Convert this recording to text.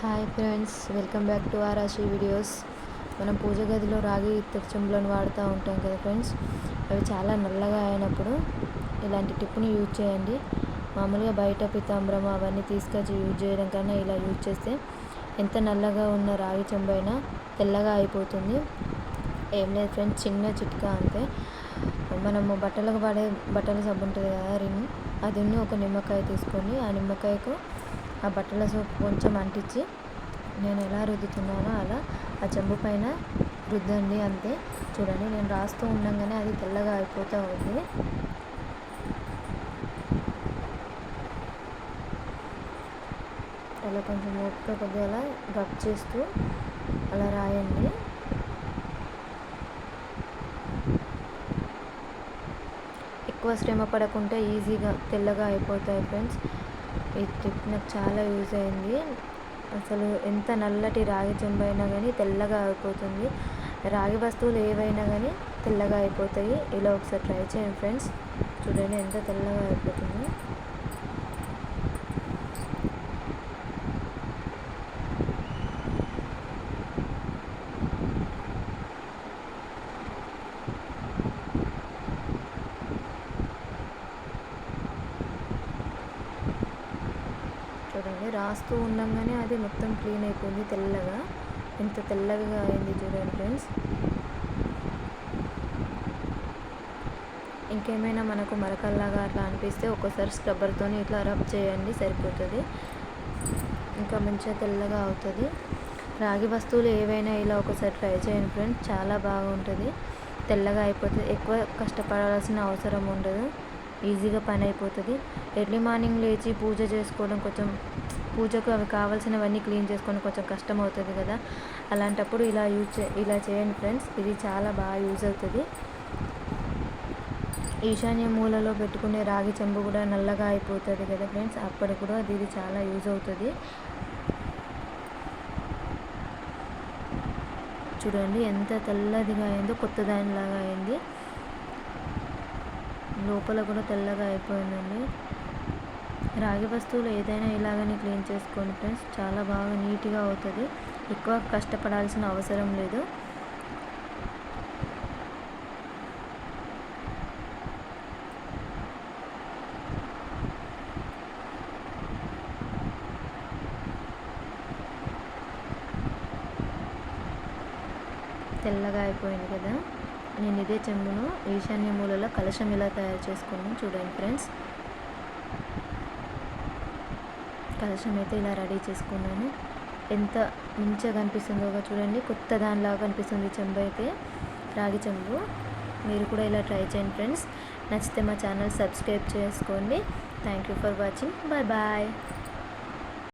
Hi friends welcome back to ఆరాశి videos. మనం పూజ గదిలో రాగి ఇత్తడి చెంబులను వాడుతూ ఉంటాం కదా ఫ్రెండ్స్. అవి చాలా నల్లగా అయినప్పుడు ఇలాంటి టిప్ని యూజ్ చేయండి. మామూలుగా బయట పితాంబరం అవన్నీ తీసుకొచ్చి యూజ్ చేయడం కన్నా ఇలా యూజ్ చేస్తే ఎంత నల్లగా ఉన్న రాగి చెంబు అయినా తెల్లగా అయిపోతుంది. ఏం లేదు ఫ్రెండ్స్ చిన్న చిట్కా అంతే. మనము బట్టలకు పడే బట్టల సబ్బు ఉంటుంది కదా రిన్ అది ఒక నిమ్మకాయ తీసుకొని ఆ నిమ్మకాయకు ఆ బట్టల సోప్ కొంచెం అంటించి నేను ఎలా రుద్దుతున్నానో అలా ఆ చెంబు పైన రుద్దండి అంతే. చూడండి నేను రాస్తూ ఉండగానే అది తెల్లగా అయిపోతూ ఉంది. అలా కొంచెం ఓపిక కొద్దిగా అలా రబ్ చేస్తూ అలా రాయండి. ఎక్కువ శ్రమ పడకుంటే ఈజీగా తెల్లగా అయిపోతాయి ఫ్రెండ్స్. ఈ టిప్ నాకు చాలా యూజ్ అయింది. అసలు ఎంత నల్లటి రాగి చెంబు అయినా కానీ తెల్లగా అయిపోతుంది. రాగి వస్తువులు ఏవైనా కానీ తెల్లగా అయిపోతాయి. ఇలా ఒకసారి ట్రై చేయండి ఫ్రెండ్స్. చూడండి ఎంత తెల్లగా అయిపోతుంది. చూడండి రాస్తూ ఉండగానే అది మొత్తం క్లీన్ అయిపోయింది తెల్లగా. ఎంత తెల్లగా అయింది చూడండి ఫ్రెండ్స్. ఇంకేమైనా మనకు మరకల్లాగా అట్లా అనిపిస్తే ఒకసారి స్క్రబ్బర్తో ఇట్లా రబ్ చేయండి సరిపోతుంది. ఇంకా మంచిగా తెల్లగా అవుతుంది. రాగి వస్తువులు ఏవైనా ఇలా ఒకసారి ట్రై చేయండి ఫ్రెండ్స్. చాలా బాగుంటుంది. తెల్లగా అయిపోతుంది ఎక్కువ కష్టపడాల్సిన అవసరం ఉండదు. ఈజీగా పని అయిపోతుంది. ఎర్లీ మార్నింగ్ లేచి పూజ చేసుకోవడం కొంచెం పూజకు అవి కావాల్సినవన్నీ క్లీన్ చేసుకోవడం కొంచెం కష్టం అవుతుంది కదా. అలాంటప్పుడు ఇలా యూజ్ ఇలా చేయండి ఫ్రెండ్స్. ఇది చాలా బాగా యూజ్ అవుతుంది. ఈశాన్య మూలలో పెట్టుకునే రాగి చెంబు కూడా నల్లగా అయిపోతుంది కదా ఫ్రెండ్స్. అప్పటి కూడా ఇది చాలా యూజ్ అవుతుంది. చూడండి ఎంత తెల్లదిగా అయిందో కొత్త దానిలాగా అయింది. లోపల కూడా తెల్లగా అయిపోయిందండి. రాగి వస్తువులు ఏదైనా ఇలాగనే క్లీన్ చేసుకోండి ఫ్రెండ్స్. చాలా బాగా నీట్గా అవుతుంది. ఎక్కువ కష్టపడాల్సిన అవసరం లేదు. తెల్లగా అయిపోయింది కదా. నేను ఇదే చెంబును. ఈశాన్య మూలలో కలశం ఇలా తయారు చేసుకున్నాను చూడండి ఫ్రెండ్స్. కలశం అయితే ఇలా రెడీ చేసుకున్నాను. ఎంత మంచిగా కనిపిస్తుందో చూడండి. కొత్త దానిలాగా కనిపిస్తుంది చెంబు అయితే. రాగి చెంబు. మీరు కూడా ఇలా ట్రై చేయండి ఫ్రెండ్స్. నచ్చితే మా ఛానల్ సబ్స్క్రైబ్ చేసుకోండి. Thank you for watching. Bye bye.